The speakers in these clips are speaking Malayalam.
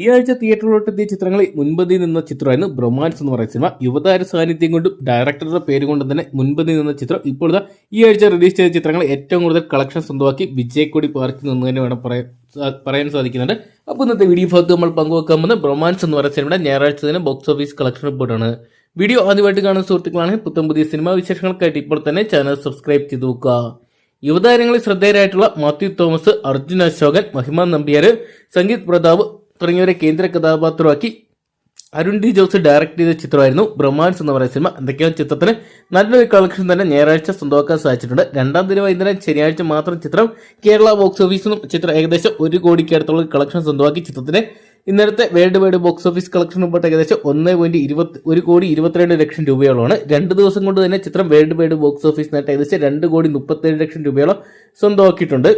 ഈ ആഴ്ച തിയേറ്ററിലോട്ട് എത്തിയ ചിത്രങ്ങളിൽ മുൻപന്തിയിൽ നിന്ന ചിത്രമായിരുന്നു ബ്രഹ്മാൻസ് എന്ന് പറയുന്ന സിനിമ. യുവതാര സാന്നിധ്യം കൊണ്ടും ഡയറക്ടറുടെ പേര് കൊണ്ടും തന്നെ മുൻപന്തിയിൽ നിന്ന ചിത്രം. ഇപ്പോഴത്തെ ഈ ആഴ്ച റിലീസ് ചെയ്ത ചിത്രങ്ങൾ ഏറ്റവും കൂടുതൽ കളക്ഷൻ സ്വന്തമാക്കി വിജയക്കൊടി പാർക്കിൽ നിന്ന് തന്നെ വേണം പറയാൻ സാധിക്കുന്നുണ്ട്. അപ്പോൾ ഇന്നത്തെ വീഡിയോ ഭാഗത്ത് നമ്മൾ പങ്കുവെക്കാൻ പോകുന്ന ബ്രൊമാൻസ് എന്ന് പറയുന്ന സിനിമയുടെ ഞായറാഴ്ച തന്നെ ബോക്സ് ഓഫീസ് കളക്ഷൻ റിപ്പോർട്ടാണ് വീഡിയോ ആദ്യമായിട്ട് കാണുന്ന സുഹൃത്തുക്കളാണ് പുത്തം പുതിയ സിനിമാ വിശേഷങ്ങൾക്കായിട്ട് ഇപ്പോൾ തന്നെ ചാനൽ സബ്സ്ക്രൈബ് ചെയ്ത് നോക്കുക. യുവതാരങ്ങളിൽ ശ്രദ്ധേയരായിട്ടുള്ള മാത്യു തോമസ് അർജുൻ അശോകൻ മഹിമ നമ്പ്യാർ സംഗീത് പ്രതാപ് തുടങ്ങിയവരെ കേന്ദ്ര കഥാപാത്രമാക്കി. അരുൺ ഡി ജോസ് ഡയറക്ട് ചെയ്ത ചിത്രമായിരുന്നു ബ്രഹ്മാൻസ് എന്ന് പറയുന്ന സിനിമ. എന്തൊക്കെയാണ് ചിത്രത്തിന് നല്ലൊരു കളക്ഷൻ തന്നെ ഞായറാഴ്ച സ്വന്തമാക്കാൻ സാധിച്ചിട്ടുണ്ട്. രണ്ടാം ദിന വൈകുന്നേരം ശനിയാഴ്ച മാത്രം ചിത്രം കേരള ബോക്സ് ഓഫീസിൽ നിന്നും ചിത്രം ഏകദേശം ഒരു കോടിക്ക് അടുത്തുള്ള കളക്ഷൻ സ്വന്തമാക്കി ചിത്രത്തിന്. ഇന്നലത്തെ world wide box office collection മുമ്പോട്ട് ഏകദേശം ഒന്ന് പോയിന്റ് ഇരുപത്തി ഒരു കോടി ഇരുപത്തിരണ്ട് ലക്ഷം രൂപയോളമാണ് രണ്ട് ദിവസം കൊണ്ട് തന്നെ ചിത്രം വേൾഡ് വൈഡ് ബോക്സ് ഓഫീസ് നേട്ടം ഏകദേശം രണ്ട് കോടി മുപ്പത്തേഴ് ലക്ഷം രൂപയോളം സ്വന്തമാക്കിയിട്ടുണ്ട്.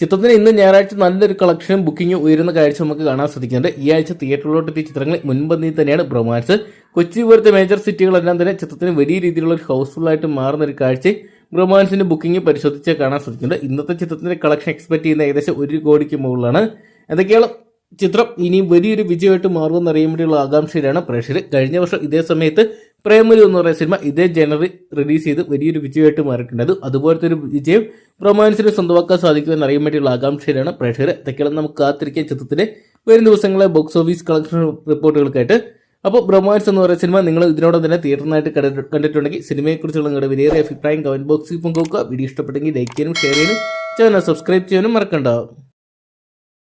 ചിത്രത്തിന് ഇന്ന് ഞായറാഴ്ച നല്ലൊരു കളക്ഷനും ബുക്കിംഗും ഉയരുന്ന കാഴ്ച നമുക്ക് കാണാൻ സാധിക്കുന്നുണ്ട്. ഈ ആഴ്ച തിയേറ്ററിലോട്ട് എത്തിയ ചിത്രങ്ങൾ മുൻപന്തി തന്നെയാണ് ബ്രഹ്മാൻസ് കൊച്ചി പോലത്തെ മേജർ സിറ്റികളെല്ലാം തന്നെ ചിത്രത്തിന് വലിയ രീതിയിലുള്ള ഒരു ഹൗസ്ഫുൾ ആയിട്ട് മാറുന്ന ഒരു കാഴ്ച ബ്രഹ്മാൻസിന്റെ ബുക്കിംഗ് പരിശോധിച്ച് കാണാൻ സാധിക്കുന്നുണ്ട്. ഇന്നത്തെ ചിത്രത്തിന്റെ കളക്ഷൻ എക്സ്പെക്ട് ചെയ്യുന്ന ഏകദേശം ഒരു കോടിക്ക് മുകളിലാണ്. എന്തൊക്കെയാണ് ചിത്രം? ഇനിയും വലിയൊരു വിജയമായിട്ട് മാറുമെന്ന് അറിയാൻ വേണ്ടിയുള്ള ആകാംക്ഷയിലാണ് പ്രേക്ഷകർ. കഴിഞ്ഞ വർഷം ഇതേ സമയത്ത് പ്രേമലു എന്ന് പറയുന്ന സിനിമ ഇതേ ജനറി റിലീസ് ചെയ്ത് വലിയൊരു വിജയമായിട്ട് മാറിയിട്ടുണ്ട്. അത് അതുപോലത്തെ ഒരു വിജയം റൊമാൻസിന് സ്വന്തമാക്കാൻ സാധിക്കുമെന്ന് അറിയാൻ വേണ്ടിയുള്ള ആകാംക്ഷയിലാണ് പ്രേക്ഷകർ ഇതൊക്കെയാണ് നമുക്ക് കാത്തിരിക്കാൻ ചിത്രത്തിന്റെ വരും ദിവസങ്ങളെ ബോക്സ് ഓഫീസ് കളക്ഷൻ റിപ്പോർട്ടുകൾക്കായിട്ട് അപ്പോൾ ബ്രഹ്മാൻസ് എന്ന് പറയുന്ന സിനിമ നിങ്ങൾ ഇതിനോടൊപ്പം തന്നെ തിയേറ്ററിനായിട്ട് കണ്ടിട്ട് കണ്ടിട്ടുണ്ടെങ്കിൽ സിനിമയെക്കുറിച്ചുള്ള നിങ്ങളുടെ വിലയേറിയ അഭിപ്രായം കമന്റ് ബോക്സിൽ പങ്കുവെക്കുക. വീഡിയോ ഇഷ്ടപ്പെട്ടെങ്കിൽ ലൈക്ക് ചെയ്യാനും ഷെയർ ചെയ്യാനും ചാനൽ സബ്സ്ക്രൈബ് ചെയ്യാനും മറക്കണ്ട.